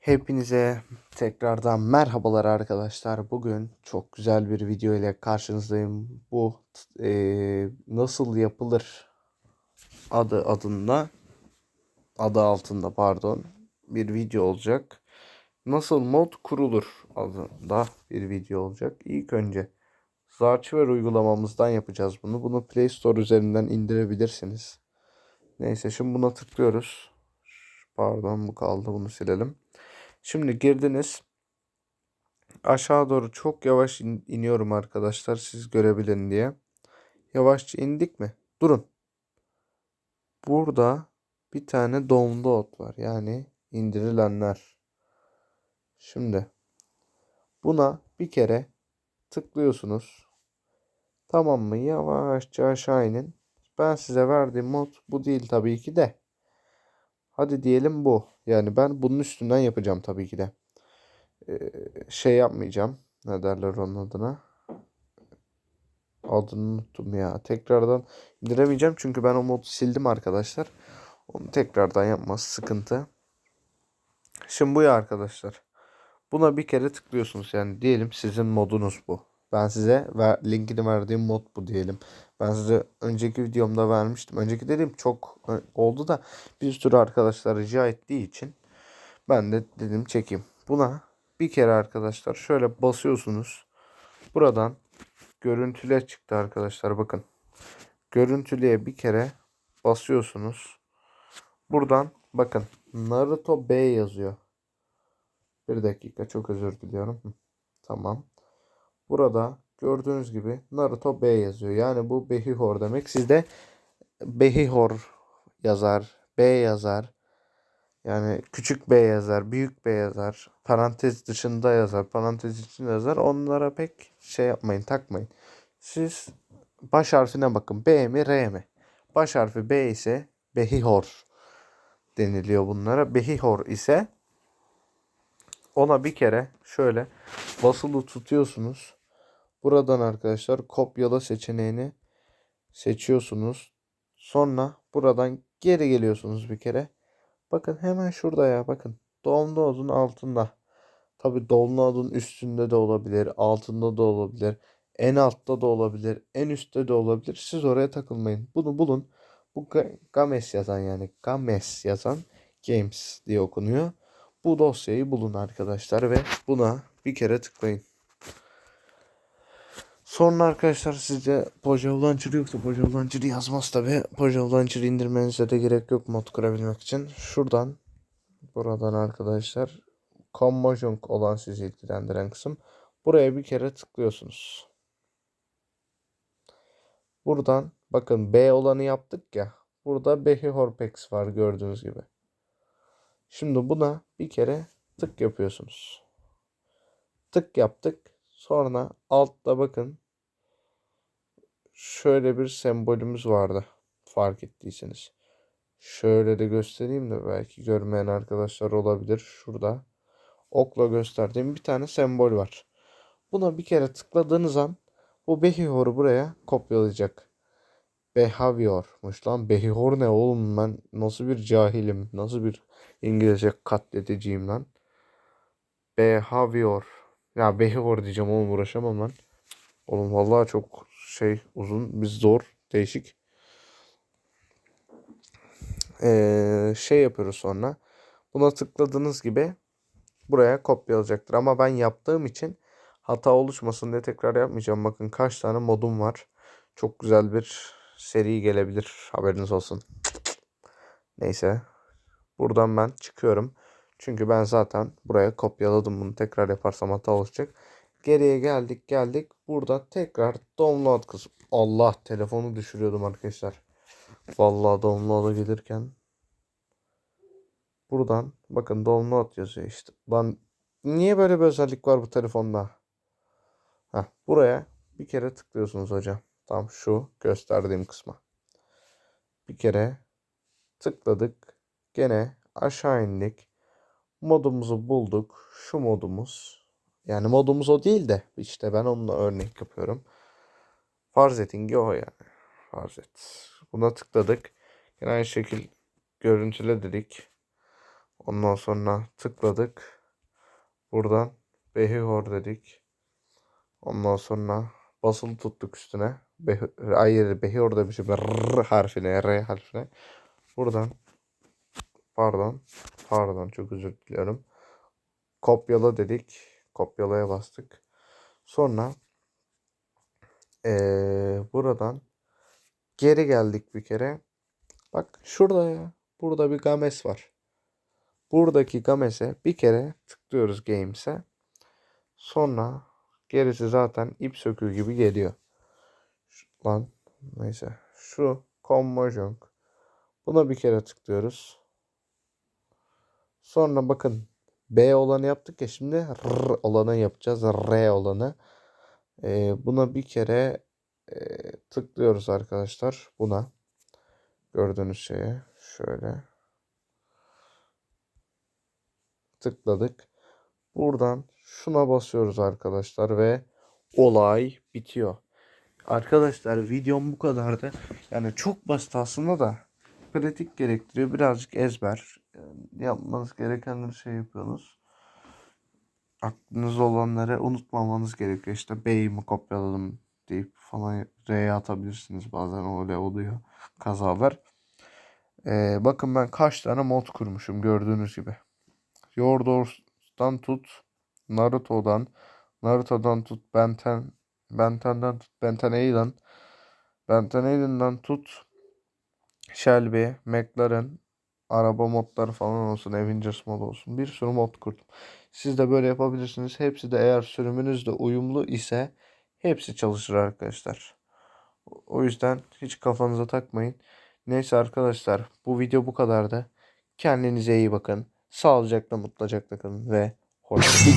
Hepinize tekrardan merhabalar arkadaşlar. Bugün çok güzel bir video ile karşınızdayım. Bu eee, nasıl yapılır adı adında adı altında pardon bir video olacak. Nasıl mod kurulur adında bir video olacak. İlk önce Zarchiver uygulamamızdan yapacağız bunu. Bunu Play Store üzerinden indirebilirsiniz. Neyse şimdi buna tıklıyoruz. Pardon bu kaldı bunu silelim. Şimdi girdiniz. Aşağı doğru çok yavaş in- iniyorum arkadaşlar siz görebilin diye. Yavaşça indik mi? Durun. Burada bir tane download var. Yani indirilenler. Şimdi buna bir kere tıklıyorsunuz. Tamam mı? Yavaşça aşağı inin. Ben size verdiğim mod bu değil tabii ki de. Hadi diyelim bu. Yani ben bunun üstünden yapacağım tabii ki de. Ee, şey yapmayacağım. Ne derler onun adına? Adını unuttum ya. Tekrardan indiremeyeceğim çünkü ben o modu sildim arkadaşlar. Onu tekrardan yapması sıkıntı. Şimdi bu ya arkadaşlar. Buna bir kere tıklıyorsunuz. Yani diyelim sizin modunuz bu. Ben size ver, linkini verdiğim mod bu diyelim. Ben size önceki videomda vermiştim. Önceki dediğim çok oldu da bir sürü arkadaşlar rica ettiği için ben de dedim çekeyim. Buna bir kere arkadaşlar şöyle basıyorsunuz. Buradan görüntüle çıktı arkadaşlar bakın. Görüntülüye bir kere basıyorsunuz. Buradan bakın Naruto B yazıyor. Bir dakika çok özür diliyorum. Tamam. Burada gördüğünüz gibi Naruto B yazıyor. Yani bu Behihor demek. Sizde Behihor yazar, B yazar. Yani küçük B yazar, büyük B yazar, parantez dışında yazar, parantez içinde yazar. Onlara pek şey yapmayın, takmayın. Siz baş harfine bakın. B mi, R mi? Baş harfi B ise Behihor deniliyor bunlara. Behihor ise ona bir kere şöyle basılı tutuyorsunuz. Buradan arkadaşlar kopyala seçeneğini seçiyorsunuz. Sonra buradan geri geliyorsunuz bir kere. Bakın hemen şurada ya bakın. Download'un altında. Tabi download'un üstünde de olabilir, altında da olabilir, en altta da olabilir, en üstte de olabilir. Siz oraya takılmayın. Bunu bulun. Bu Ga- Games yazan yani Games yazan Games diye okunuyor. Bu dosyayı bulun arkadaşlar ve buna bir kere tıklayın. Sonra arkadaşlar sizde Pojave Launcher yoksa Pojave Launcher yazmaz tabi. Pojave Launcher indirmenize de gerek yok mod kurabilmek için. Şuradan buradan arkadaşlar Commojung olan sizi ilgilendiren kısım. Buraya bir kere tıklıyorsunuz. Buradan bakın B olanı yaptık ya. Burada Behi Horpex var gördüğünüz gibi. Şimdi buna bir kere tık yapıyorsunuz. Tık yaptık. Sonra altta bakın şöyle bir sembolümüz vardı. Fark ettiyseniz. Şöyle de göstereyim de belki görmeyen arkadaşlar olabilir. Şurada okla gösterdiğim bir tane sembol var. Buna bir kere tıkladığınız an bu Behihor'u buraya kopyalayacak. Behavior'muş lan. Behihor ne oğlum ben nasıl bir cahilim. Nasıl bir İngilizce katlediciyim lan. Behavior. Ya Behihor diyeceğim oğlum uğraşamam lan. Oğlum vallahi çok şey uzun bir zor değişik. Ee, şey yapıyoruz sonra. Buna tıkladığınız gibi buraya kopyalayacaktır. Ama ben yaptığım için hata oluşmasın diye tekrar yapmayacağım. Bakın kaç tane modum var. Çok güzel bir seri gelebilir. Haberiniz olsun. Neyse. Buradan ben çıkıyorum. Çünkü ben zaten buraya kopyaladım bunu. Tekrar yaparsam hata olacak. Geriye geldik geldik. Burada tekrar download kısmı. Allah telefonu düşürüyordum arkadaşlar. Vallahi download'a gelirken. Buradan bakın download yazıyor işte. Lan niye böyle bir özellik var bu telefonda? Heh, buraya bir kere tıklıyorsunuz hocam. Tam şu gösterdiğim kısma. Bir kere tıkladık. Gene aşağı indik. Modumuzu bulduk. Şu modumuz. Yani modumuz o değil de işte ben onunla örnek yapıyorum. Farz etin ki o yani. Farz et. Buna tıkladık. Yine aynı şekil görüntüle dedik. Ondan sonra tıkladık. Buradan Behihor dedik. Ondan sonra basılı tuttuk üstüne. Beh hayır Behihor demişim. R harfine, R harfine. Buradan pardon. Pardon çok özür diliyorum. Kopyala dedik. Kopyalaya bastık. Sonra eee, buradan geri geldik bir kere. Bak şurada ya. Burada bir games var. Buradaki games'e bir kere tıklıyoruz games'e. Sonra gerisi zaten ip söküğü gibi geliyor. Şu- Lan neyse. Şu conversion. Buna bir kere tıklıyoruz. Sonra bakın B olanı yaptık ya şimdi R olanı yapacağız. R olanı. Ee, buna bir kere e, tıklıyoruz arkadaşlar. Buna. Gördüğünüz şeye. Şöyle. Tıkladık. Buradan şuna basıyoruz arkadaşlar ve olay bitiyor. Arkadaşlar videom bu kadardı. Yani çok basit aslında da pratik gerektiriyor. Birazcık ezber. Yani yapmanız gerekenleri şey yapıyorsunuz. Aklınızda olanları unutmamanız gerekiyor. İşte B'yi mi kopyaladım deyip falan R'ye atabilirsiniz. Bazen öyle oluyor. Kazalar. Ee, bakın ben kaç tane mod kurmuşum gördüğünüz gibi. Yordor'dan tut Naruto'dan Naruto'dan tut Benten Benten'den tut Benten Aidan Benten Aidan'dan tut Shelby, McLaren araba modları falan olsun, Avengers mod olsun. Bir sürü mod kurdum. Siz de böyle yapabilirsiniz. Hepsi de eğer sürümünüzle uyumlu ise hepsi çalışır arkadaşlar. O- yüzden hiç kafanıza takmayın. Neyse arkadaşlar bu video bu kadardı. Kendinize iyi bakın. Sağlıcakla mutlucakla kalın ve hoşça